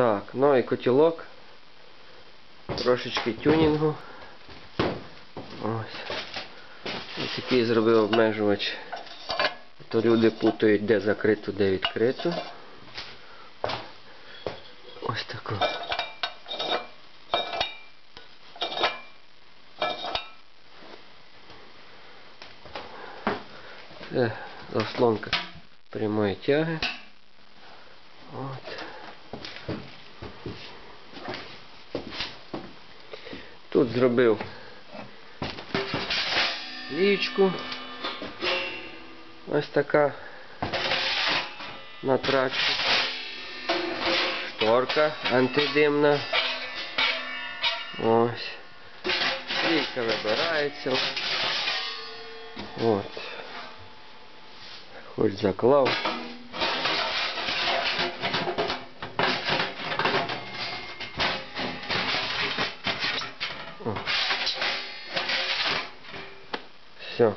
Так, новий котілок. Трошечки тюнінгу. Ось. Ось такий зробив обмежувач. То люди путають, де закрито, де відкрито. Ось тако. Це заслонка прямої тяги. От. Тут зробив лічку. Ось така на трачку. Шторка антидимна. Ось. Лійка вибирається. От. Хоч заклав. Все.